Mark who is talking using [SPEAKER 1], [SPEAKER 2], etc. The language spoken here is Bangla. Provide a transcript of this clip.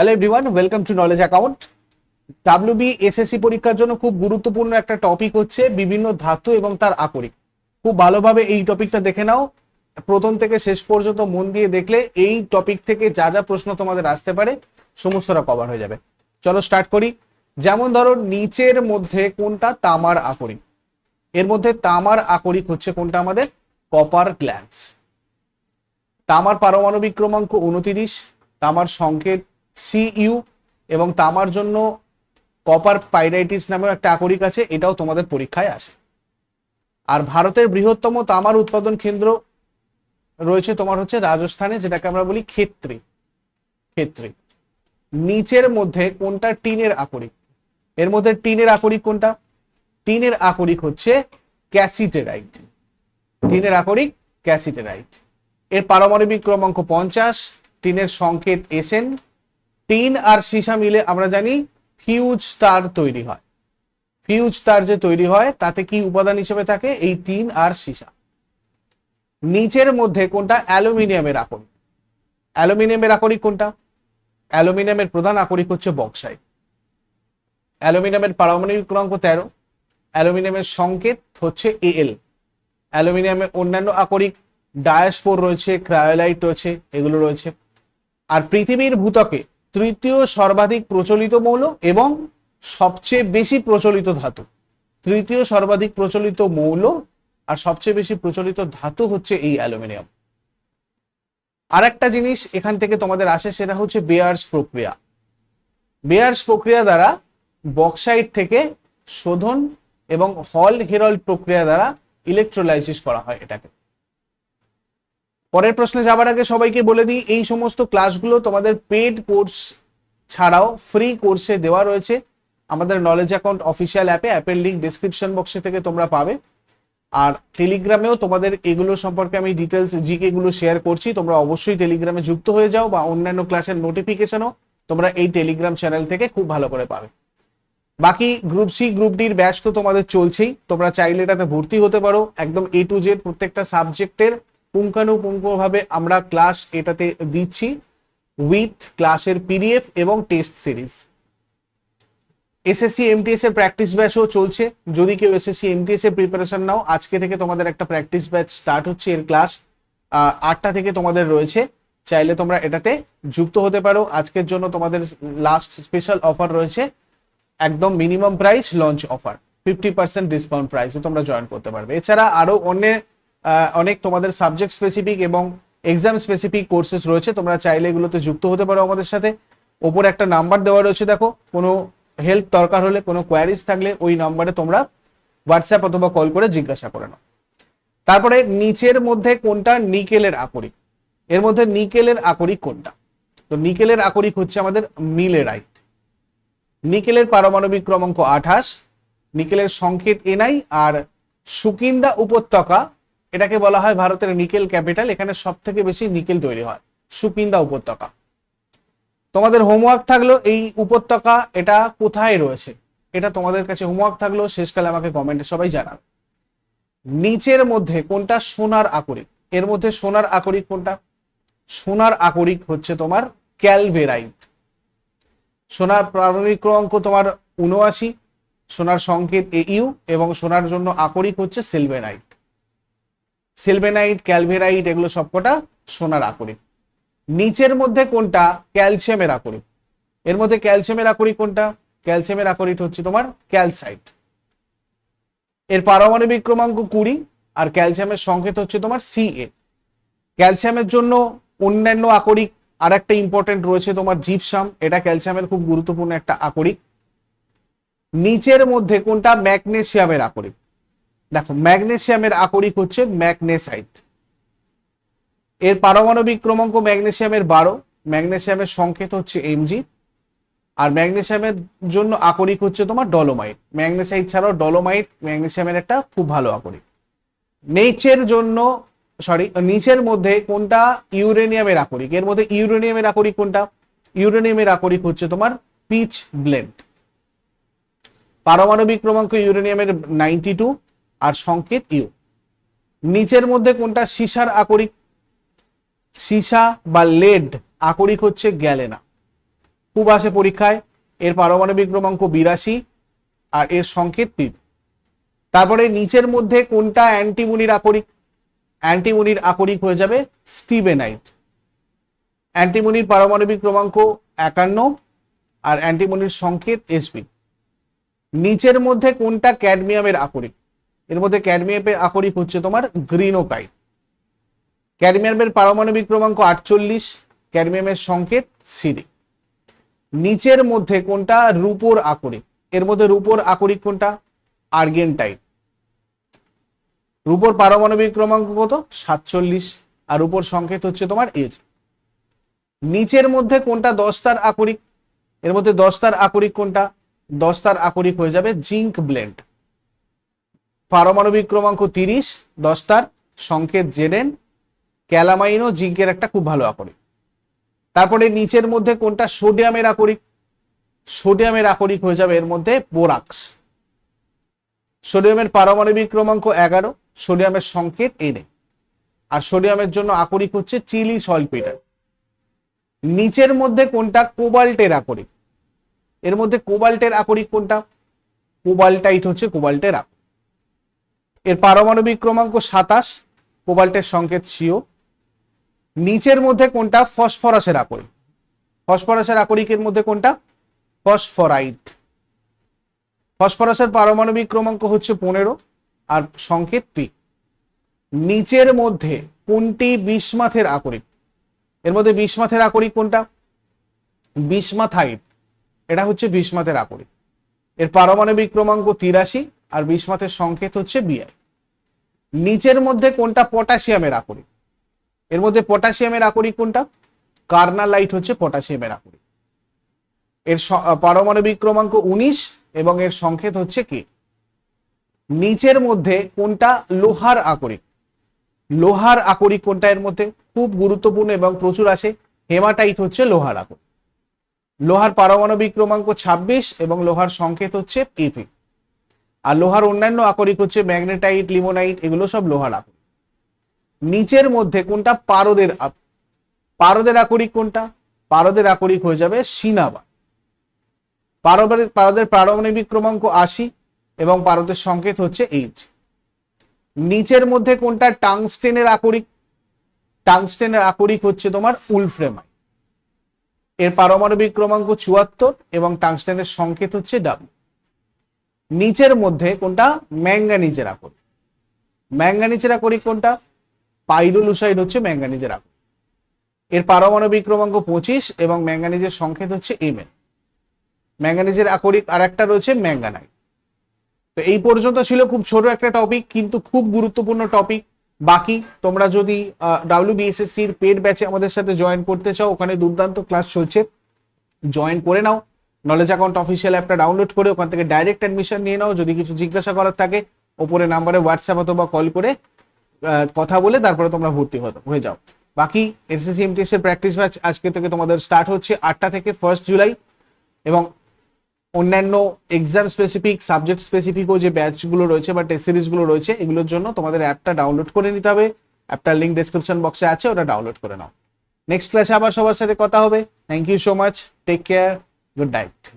[SPEAKER 1] Hello everyone welcome to knowledge account WB SSC পরীক্ষার জন্য খুব গুরুত্বপূর্ণ একটা টপিক হচ্ছে বিভিন্ন ধাতু এবং তার আকরিক। খুব ভালোভাবে এই টপিকটা দেখে নাও। প্রথম থেকে শেষ পর্যন্ত মন দিয়ে দেখলে এই টপিক থেকে যা যা প্রশ্ন তোমাদের আসতে পারে, সমস্তটা কভার হয়ে যাবে। চলো স্টার্ট করি। যেমন ধরো, নিচের মধ্যে কোনটা তামার আকরিক? এর মধ্যে তামার আকরিক হচ্ছে কোনটা আমাদের? কপার গ্ল্যান্স তামার পারমাণবিক ক্রমাঙ্ক উনতিরিশ তামার সংকেত সিইউ এবং তামার জন্য কপার পাইরাইটিস নামেও একটা আকরিক আছে, এটাও তোমাদের পরীক্ষায় আসে। আর ভারতের বৃহত্তম তামার উৎপাদন কেন্দ্র রয়েছে তোমার হচ্ছে রাজস্থানে, যেটাকে আমরা বলি ক্ষেত্রে। ক্ষেত্রে। নিচের মধ্যে কোনটা টিনের আকরিক? এর মধ্যে টিনের আকরিক কোনটা? টিনের আকরিক হচ্ছে ক্যাসিটেরাইট। টিনের আকরিক ক্যাসিটেরাইট। এর পারমাণবিক ক্রমাঙ্ক পঞ্চাশ, টিনের সংকেত এসেন টিন আর সীসা মিলে আমরা জানি ফিউজ তার তৈরি হয়। ফিউজ তার যে তৈরি হয়, তাতে কি উপাদান হিসেবে থাকে? এই টিন আর সীসা। নিচের মধ্যে কোনটা? অ্যালুমিনিয়ামের আকরিক। অ্যালুমিনিয়ামের আকরিক কোনটা? অ্যালুমিনিয়ামের প্রধান আকরিক হচ্ছে বক্সাইড অ্যালুমিনিয়ামের পারমাণবিক ক্রমাঙ্ক তেরো। অ্যালুমিনিয়ামের সংকেত হচ্ছে এ এল অ্যালুমিনিয়ামের অন্যান্য আকরিক, ডায়াসপোর রয়েছে, ক্রায়োলাইট রয়েছে, এগুলো রয়েছে। আর পৃথিবীর ভূতকে তৃতীয় সর্বাধিক প্রচলিত মৌল এবং সবচেয়ে বেশি প্রচলিত ধাতু। তৃতীয় সর্বাধিক প্রচলিত মৌল আর সবচেয়ে বেশি প্রচলিত ধাতু হচ্ছে এই অ্যালুমিনিয়াম। আর একটা জিনিস এখান থেকে তোমাদের আসে সেটা হচ্ছে বেয়ার্স প্রক্রিয়া। বেয়ার্স প্রক্রিয়া দ্বারা বক্সাইট থেকে শোধন এবং হল হেরল্ড প্রক্রিয়া দ্বারা ইলেকট্রোলাইসিস করা হয় এটাকে। পরের প্রশ্নে যাবার আগে সবাইকে বলে দিই, এই সমস্ত ক্লাসগুলো তোমাদের পেড কোর্স ছাড়াও ফ্রি কোর্সে দেওয়া রয়েছে। আমাদের নলেজ অ্যাকাউন্ট অফিসিয়াল অ্যাপে অ্যাপের লিঙ্ক ডিসক্রিপশন বক্সে থেকে তোমরা পাবে। আর টেলিগ্রামেও তোমাদের এগুলো সম্পর্কে আমি ডিটেলস জিকে গুলো শেয়ার করছি। তোমরা অবশ্যই টেলিগ্রামে যুক্ত হয়ে যাও বা অন্যান্য ক্লাসের নোটিফিকেশনও তোমরা এই টেলিগ্রাম চ্যানেল থেকে খুব ভালো করে পাবে। বাকি গ্রুপ সি গ্রুপ ডির ব্যাচ তো তোমাদের চলছেই। তোমরা চাইলে এটাতে ভর্তি হতে পারো। একদম এ টু জেড প্রত্যেকটা সাবজেক্টের পুঙ্খানুপুঙ্খভাবে আমরা ক্লাস এটাতে দিচ্ছি উইথ ক্লাসের পিডিএফ এবং টেস্ট সিরিজ এসএসসি এমটিএস এর প্র্যাকটিস ব্যাচও চলছে। যদি কেউ এসএসসি এমটিএস এর প্রিপারেশন নাও, আজকে থেকে তোমাদের একটা প্র্যাকটিস ব্যাচ স্টার্ট হচ্ছে এর ক্লাস আটটা থেকে তোমাদের রয়েছে। চাইলে তোমরা এটাতে যুক্ত হতে পারো। আজকের জন্য তোমাদের লাস্ট স্পেশাল অফার রয়েছে। একদম minimum price launch offer fifty percent discount প্রাইসে তোমরা জয়েন করতে পারবে। এছাড়া আরও অন্য অনেক তোমাদের সাবজেক্ট স্পেসিফিক এবং এক্সাম স্পেসিফিক কোর্সেস রয়েছে। তোমরা চাইলে এগুলোতে যুক্ত হতে পারো আমাদের সাথে। ওপরে একটা নাম্বার দেওয়া রয়েছে, দেখো। কোনো হেল্প দরকার হলে, কোনো কোয়ারিজ থাকলে ওই নাম্বারে তোমরা হোয়াটসঅ্যাপ অথবা কল করে জিজ্ঞাসা করে নাও। তারপরে নিচের মধ্যে কোনটা নিকেলের আকরিক? এর মধ্যে নিকেলের আকরিক কোনটা? তো নিকেলের আকরিক হচ্ছে আমাদের মিলেরাইট নিকেলের পারমাণবিক ক্রমাঙ্ক আঠাশ, নিকেলের সংকেত এনআই আর সুকিন্দা উপত্যকা এটাকে বলা হয় ভারতের নিকেল ক্যাপিটাল। এখানে সব থেকে বেশি নিকেল তৈরি হয় সুকিন্দা উপত্যকা। তোমাদের হোমওয়ার্ক থাকল এই উপত্যকা, এটা কোথায় রয়েছে? এটা তোমাদের কাছে হোমওয়ার্ক থাকল, শেষকালে আমাকে কমেন্টে সবাই জানাবে নিচের মধ্যে কোনটা সোনার আকরিক? এর মধ্যে সোনার আকরিক কোনটা? সোনার আকরিক হচ্ছে তোমার ক্যালভেরাইট। সোনার প্রারম্ভিক অঙ্ক তোমার উনআশি সোনার সংকেত এ ইউ, এবং সোনার জন্য আকরিক হচ্ছে সিলভেনাইট সিলভেনাইট, ক্যালভেরাইট, এগুলো সবকটা সোনার আকরিক। নিচের মধ্যে কোনটা? ক্যালসিয়ামের আকরিক। এর মধ্যে ক্যালসিয়ামের আকরিক কোনটা? ক্যালসিয়ামের আকরিক হচ্ছে তোমার ক্যালসাইট। এর পারমাণবিক ক্রমাঙ্ক কুড়ি আর ক্যালসিয়ামের সংকেত হচ্ছে তোমার সি এ ক্যালসিয়ামের জন্য অন্যান্য আকরিক আর একটা ইম্পর্টেন্ট রয়েছে তোমার জিপসাম। এটা ক্যালসিয়ামের খুব গুরুত্বপূর্ণ একটা আকরিক। নিচের মধ্যে কোনটা? ম্যাগনেসিয়ামের আকরিক। দেখো, ম্যাগনেসিয়ামের আকরিক হচ্ছে ম্যাগনেসাইট। এর পারমাণবিক ক্রমাঙ্ক ম্যাগনেসিয়ামের বারো, ম্যাগনেসিয়ামের সংকেত হচ্ছে এমজি আর ম্যাগনেসিয়ামের জন্য আকরিক হচ্ছে তোমার ডলোমাইট। ম্যাগনেসাইট ছাড়াও ডলোমাইট ম্যাগনেসিয়ামের একটা খুব ভালো আকরিক। নেচের জন্য সরি নিচের মধ্যে কোনটা? ইউরেনিয়ামের আকরিক। এর মধ্যে ইউরেনিয়ামের আকরিক কোনটা? ইউরেনিয়ামের আকরিক হচ্ছে তোমার পিচ ব্লেন্ড। পারমাণবিক ক্রমাঙ্ক ইউরেনিয়ামের নাইনটি টু আর সংকেত ইউ। নিচের মধ্যে কোনটা? সীসার আকরিক। সীসা বা লেড, আকরিক হচ্ছে গ্যালেনা। খুব আসে পরীক্ষায়, এর পারমাণবিক ক্রমাঙ্ক বিরাশি আর এর সংকেত পিপ তারপরে নিচের মধ্যে কোনটা? অ্যান্টিমনির আকরিক। অ্যান্টিমনির আকরিক হয়ে যাবে স্টিভেনাইট অ্যান্টিমনির পারমাণবিক ক্রমাঙ্ক একান্ন আর অ্যান্টিমনির সংকেত এসবি নিচের মধ্যে কোনটা? ক্যাডমিয়ামের আকরিক। এর মধ্যে ক্যাডমিয়ামের আকরিক হচ্ছে তোমার গ্রিনোকাইট ক্যাডমিয়ামের পারমাণবিক ক্রমাঙ্ক আটচল্লিশ, ক্যাডমিয়ামের সংকেত সিডি। নিচের মধ্যে কোনটা? রূপোর আকরিক এর মধ্যে রূপোর আকরিক কোনটা? আর্গেন্টাইট রূপোর পারমাণবিক ক্রমাঙ্ক কত? সাতচল্লিশ। আর রূপোর সংকেত হচ্ছে তোমার এজ। নিচের মধ্যে কোনটা? দশটার আকরিক এর মধ্যে দশটার আকরিক কোনটা? দশটার আকরিক হয়ে যাবে জিঙ্ক ব্লেন্ড। পারমাণবিক ক্রমাঙ্ক তিরিশ, দশটার সংকেত জেডেন ক্যালামাইন ও জিঙ্কের একটা খুব ভালো আকরিক। তারপরে নিচের মধ্যে কোনটা? সোডিয়ামের আকরিক। সোডিয়ামের আকরিক হয়ে যাবে এর মধ্যে বোরাক্স। সোডিয়ামের পারমাণবিক ক্রমাঙ্ক এগারো, সোডিয়ামের সংকেত এনে আর সোডিয়ামের জন্য আকরিক হচ্ছে চিলি সলপিটার নিচের মধ্যে কোনটা? কোবাল্টের আকরিক। এর মধ্যে কোবাল্টের আকরিক কোনটা? কোবাল্টাইট হচ্ছে কোবাল্টের আকরিক। এর পারমাণবিক ক্রমাঙ্ক সাতাশ, কোবাল্টের সংকেত সিও। নিচের মধ্যে কোনটা? ফসফরাসের আকরিক ফসফরাসের আকরিকের মধ্যে কোনটা? ফসফরাইট। ফসফরাসের পারমাণবিক ক্রমাঙ্ক হচ্ছে পনেরো আর সংকেত পি। নিচের মধ্যে কোনটি বিস্মাথের আকরিক এর মধ্যে বিস্মাথের আকরিক কোনটা? বিস্মাথাইট। এটা হচ্ছে বিস্মাথের আকরিক এর পারমাণবিক ক্রমাঙ্ক তিরাশি আর বিস্মাথের সংকেত হচ্ছে বিআই নিচের মধ্যে কোনটা পটাশিয়ামের আকরিক? এর মধ্যে পটাশিয়ামের আকরিক কোনটা? কার্নালাইট হচ্ছে পটাশিয়ামের আকরিক। এর পারমাণবিক ক্রমাঙ্ক উনিশ এবং এর সংকেত হচ্ছে কে নিচের মধ্যে কোনটা লোহার আকরিক? লোহার আকরিক কোনটা এর মধ্যে? খুব গুরুত্বপূর্ণ এবং প্রচুর আসে। হেমাটাইট হচ্ছে লোহার আকরিক। লোহার পারমাণবিক ক্রমাঙ্ক ২৬ এবং লোহার সংকেত হচ্ছে এপি আর লোহার অন্যান্য আকরিক হচ্ছে ম্যাগনেটাইট, লিমোনাইট, এগুলো সব লোহার আকরিক। নিচের মধ্যে কোনটা? পারদের পারদের আকরিক কোনটা? পারদের আকরিক হয়ে যাবে সিনাবা। পারদের পারদের পারমাণবিক ক্রমাঙ্ক আশি এবং পারদের সংকেত হচ্ছে এইচ নিচের মধ্যে কোনটা? টাংস্টেনের আকরিক। টাংস্টেনের আকরিক হচ্ছে তোমার উলফ্রেমাই। এর পারমাণবিক ক্রমাঙ্ক চুয়াত্তর এবং টাংস্টেনের সংকেত হচ্ছে ডাব্লিউ নিচের মধ্যে কোনটা? ম্যাঙ্গানিজের আকরিক। ম্যাঙ্গানিজের আকরিক কোনটা? পাইরোলুসাইড হচ্ছে ম্যাঙ্গানিজের আকর এর পারমাণবিক ক্রমাঙ্ক পঁচিশ এবং ম্যাঙ্গানিজের সংকেত হচ্ছে এমএন ম্যাঙ্গানিজের আকরিক আর একটা রয়েছে ম্যাঙ্গানাইট। তো এই পর্যন্ত ছিল খুব ছোট একটা টপিক কিন্তু খুব গুরুত্বপূর্ণ টপিক বাকি তোমরা যদি ডাব্লিউ বিএসএসসির পেড ব্যাচে আমাদের সাথে জয়েন করতে চাও, ওখানে দুর্দান্ত ক্লাস চলছে। জয়েন করে নাও। নলেজ অ্যাকাউন্ট অফিসিয়াল অ্যাপটা ডাউনলোড করে ওখান থেকে ডাইরেক্ট অ্যাডমিশন নিয়ে নাও। যদি কিছু জিজ্ঞাসা করার থাকে, ওপরে নাম্বারে হোয়াটসঅ্যাপ অথবা কল করে কথা বলে তারপরে তোমরা ভর্তি হয়ে যাও বাকি এসএসসি এমটিএস এর প্র্যাকটিস ম্যাচ আজকে থেকে তোমাদের স্টার্ট হচ্ছে আটটা থেকে ফার্স্ট জুলাই এবং অন্যান্য এক্সাম স্পেসিফিক সাবজেক্ট স্পেসিফিকও যে ব্যাচগুলো রয়েছে বা টেস্ট সিরিজগুলো রয়েছে, এগুলোর জন্য তোমাদের অ্যাপটা ডাউনলোড করে নিতে হবে। অ্যাপটার লিঙ্ক ডেসক্রিপশন বক্সে আছে, ওটা ডাউনলোড করে নাও। নেক্সট ক্লাসে আবার সবার সাথে কথা হবে। Thank you so much take care Good night.